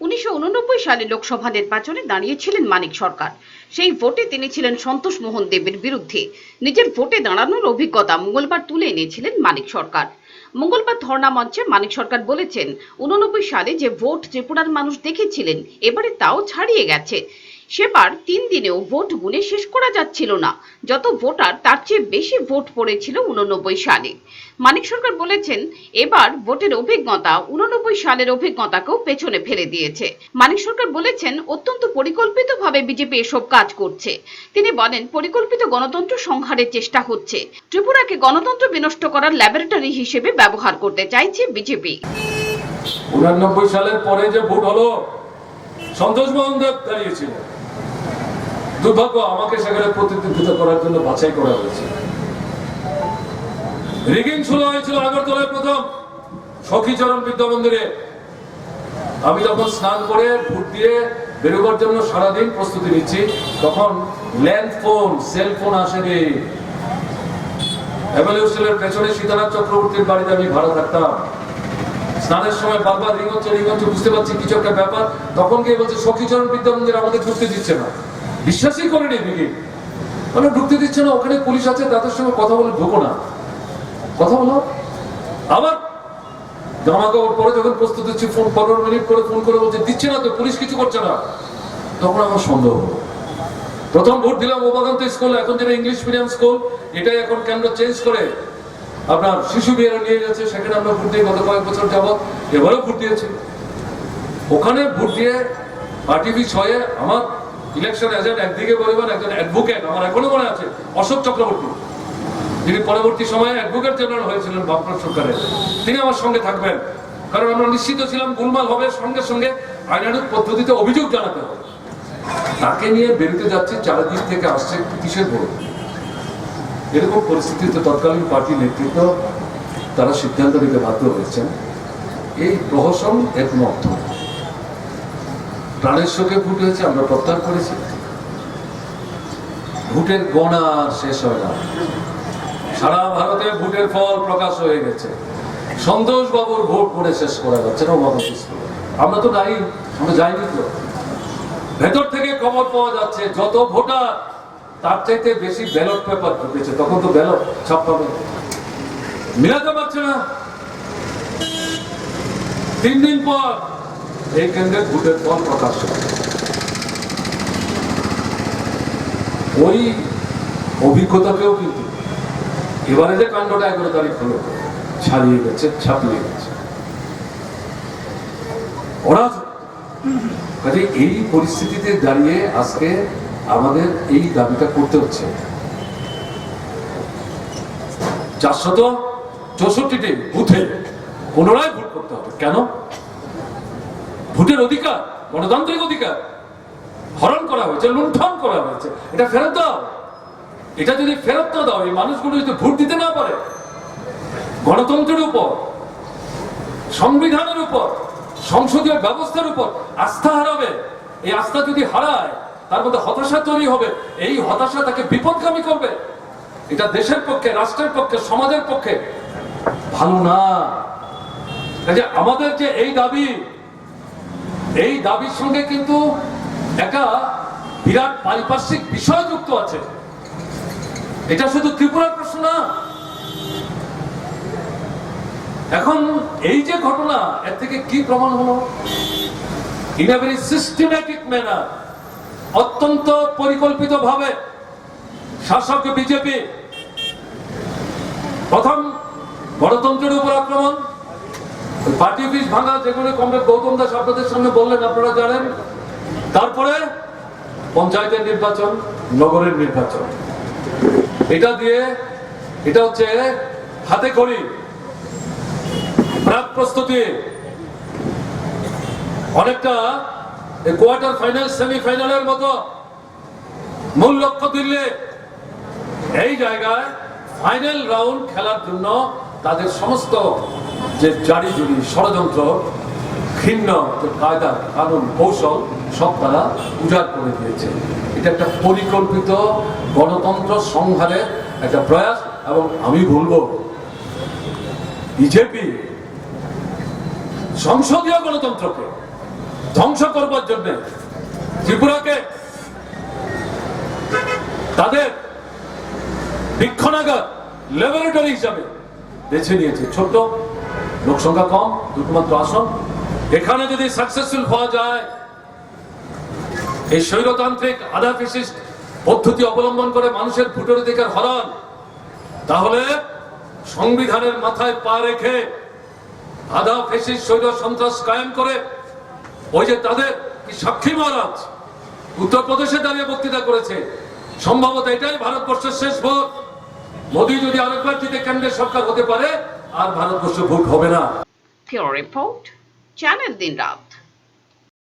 উনিশশো সালে লোকসভা নির্বাচনে দাঁড়িয়েছিলেন মানিক সরকার। সেই ভোটে তিনি ছিলেন সন্তোষ মোহন দেবের বিরুদ্ধে। নিজের ভোটে দাঁড়ানোর অভিজ্ঞতা মঙ্গলবার তুলে এনেছিলেন মানিক সরকার। মঙ্গলবার ধর্ণা মঞ্চে মানিক সরকার বলেছেন, উননব্বই সালে যে ভোট ত্রিপুরার মানুষ দেখেছিলেন, এবারে তাও ছাড়িয়ে গেছে। সেবার তিন দিনেও ভোট গুনে শেষ করা যাচ্ছিল না। যত ভোটার, তার চেয়ে বেশি ভোট পড়েছিল উননব্বই সালে। মানিক সরকার বলেছেন, এবার ভোটের অভিজ্ঞতা উননব্বই সালের অভিজ্ঞতাকেও পেছনে ফেলে দিয়েছে। মানিক সরকার বলেছেন, অত্যন্ত পরিকল্পিতভাবে বিজেপি এসব কাজ করছে। তিনি বলেন, পরিকল্পিত গণতন্ত্র সংহারের চেষ্টা হচ্ছে। ত্রিপুরাকে গণতন্ত্র বিনষ্ট করার ল্যাবরেটরি হিসেবে ব্যবহার করতে চাইছে বিজেপি। উনানব্বই সালের পরে যে ভোট হলো, সন্তোষ মোহন দেব দাঁড়িয়েছিলেন দুর্ভাগ্য আমাকে সেখানে প্রতিনিধিত্ব করার জন্য বাছাই করা হয়েছে। হয়েছিল আগরতলায় প্রথম। সখীচরণ বিদ্যা মন্দিরে। আমি তখন স্নান করে, ভোট দিয়ে বেরোবার জন্য সারাদিন প্রস্তুতি নিচ্ছি। তখন ল্যান্ড ফোন, সেল ফোন আসেনি। এভলিউশনের পেছনে সীতারাম চক্রবর্তীর বাড়িতে আমি ভাড়া থাকতাম। স্নানের সময় বারবার রিং হচ্ছে রিং হচ্ছে, বুঝতে পারছি কিছু একটা ব্যাপার। তখন গিয়ে বলছে সখীচরণ বিদ্যা মন্দির আমাদের ঢুকতে দিচ্ছে না। বিশ্বাসই করেনি দিদি মানে ঢুকতে দিচ্ছে না, ওখানে পুলিশ আছে, তাদের সঙ্গে কথা বলে ঢুকো না। কথা বলো। আবার জামা কাপড় পরে যখন প্রস্তুত হচ্ছি, ফোন পনেরো মিনিট করে ফোন করে বলছে, দিচ্ছে না তো, পুলিশ কিছু করছে না। তখন আমার সন্দেহ প্রথম ভোট দিলাম উমাকান্ত স্কুল, এখন যেটা ইংলিশ মিডিয়াম স্কুল, এটাই এখন কেন্দ্র চেঞ্জ করে আপনার শিশু বিয়েরা নিয়ে গেছে, সেখানে আমরা ভোট দিই গত কয়েক বছর যাবৎ এবারেও ভোট দিয়েছি। ওখানে ভোট দিয়ে আরটিভি ছয়ে আমার ইলেকশন এজেন্ট একদিকে বলবেন একজন অ্যাডভোকেট আমার এখনও মনে আছে, অশোক চক্রবর্তী। তিনি পরবর্তী সময়ে অ্যাডভোকেট জেনারেল হয়েছিলেন বামফ্রন্ট সরকারের। তিনি আমার সঙ্গে থাকবেন, কারণ আমরা নিশ্চিত ছিলাম গুলমাল হবে, সঙ্গে সঙ্গে আইনানুক পদ্ধতিতে অভিযোগ জানাতে হবে। তাকে নিয়ে বেরোতে যাচ্ছে, চারিদিক থেকে আসছে কিসের ভোট? এরকম পরিস্থিতিতে তৎকালীন পার্টি নেতৃত্ব, তারা সিদ্ধান্ত নিতে বাধ্য হয়েছেন। এই প্রহসন অর্থ নেই। প্রাণের শোকে ভোট হয়েছে, আমরা প্রত্যাহার করেছি। ভোটের গণা শেষ হয় না। সারা ভারতে ভোটের ফল প্রকাশ হয়ে গেছে। সন্তোষ বাবুর ভোট করে শেষ করা যাচ্ছে না আমরা তো নাই আমরা যাইনি তো। ভেতর থেকে খবর পাওয়া যাচ্ছে, যত ভোটার তার চাইতে বেশি ব্যালট পেপার ঢুকেছে, তখন তো ব্যালট ছাপ্পাবে মিলাতে পারছে না। তিন দিন পর এই কেন্দ্রের ভোটের ফল প্রকাশ ওই অভিজ্ঞতাকেও কিন্তু এবারে যে কাণ্ডটা এগারো তারিখ হলো, ছাড়িয়ে গেছে, ছাপিয়ে গেছে। ওরা কাজে এই পরিস্থিতিতে দাঁড়িয়ে আজকে আমাদের এই দাবিটা করতে হচ্ছে। চারশত চৌষট্টিটি বুথে পুনরায় ভোট করতে হবে। কেন? ভোটের অধিকার, গণতান্ত্রিক অধিকার হরণ করা হয়েছে, লুণ্ঠন করা হয়েছে। এটা ফেরত দাও। এটা যদি ফেরত না দাও, এই মানুষগুলো যদি ভোট দিতে না পারে, গণতন্ত্রের উপর, সংবিধানের উপর, সংসদীয় ব্যবস্থার উপর আস্থা হারাবে। এই আস্থা যদি হারায়, তার মধ্যে হতাশা তৈরি হবে। এই হতাশা তাকে বিপদগামী করবে। এটা দেশের পক্ষে, রাষ্ট্রের পক্ষে, সমাজের পক্ষে ভালো না। আমাদের যে এই দাবি এই দাবির সঙ্গে কিন্তু একটা বিরাট পারিপার্শ্বিক বিষয় যুক্ত আছে। এটা শুধু ত্রিপুরার প্রশ্ন না। এখন এই যে ঘটনা, এর থেকে কি প্রমাণ হলো? In a very systematic manner অত্যন্ত পরিকল্পিত ভাবে শাসক বিজেপি প্রথম গণতন্ত্রের উপর আক্রমণ পার্টি অফিস ভাঙা যেগুলো কমরেড গৌতম দাস আপনাদের সামনে বললেন, আপনারা জানেন। তারপরে পঞ্চায়েতের নির্বাচন, নগরের নির্বাচন। এটা দিয়ে, এটা হচ্ছে হাতে করি প্রাক প্রস্তুতি। অনেকটা কোয়ার্টার ফাইনাল, সেমিফাইনালের মতো মূল লক্ষ্য দিল্লি। এই জায়গায় ফাইনাল রাউন্ড খেলার জন্য তাদের সমস্ত যে জারি জুড়ি ষড়যন্ত্র ভিন্ন যে কায়দা, কানুন, কৌশল, সব তারা উজাড় করে দিয়েছে। এটা একটা পরিকল্পিত গণতন্ত্র সংহারের একটা প্রয়াস এবং আমি বলব, বিজেপি সংসদীয় গণতন্ত্রকে ধ্বংস করবার জন্য ত্রিপুরাকে তাদের বৃক্ষণাগার ল্যাবরেটরি হিসাবে বেছে নিয়েছে। ছোট্ট লোকসংখ্যা কম দুটো মাত্র আসন। এখানে যদি সাকসেসফুল হওয়া যায়, এই স্বৈরতান্ত্রিক আধা ফেসিস্ট পদ্ধতি অবলম্বন করে মানুষের ভোটের অধিকার হরান, তাহলে সংবিধানের মাথায় পা রেখে আধা ফেসিস্ট স্বৈর সন্ত্রাস কায়েম করে, ওই যে তাদের কি সাক্ষী মহারাজ, উত্তরপ্রদেশে দাঁড়িয়ে বক্তৃতা করেছে। সম্ভবত এটাই ভারতবর্ষের শেষ ভোট। মোদী যদি আরেকবার জিতে কেন্দ্রের সরকার হতে পারে আর ভারতবর্ষ ভোট হবে না রিপোর্ট Report, দিন রাত.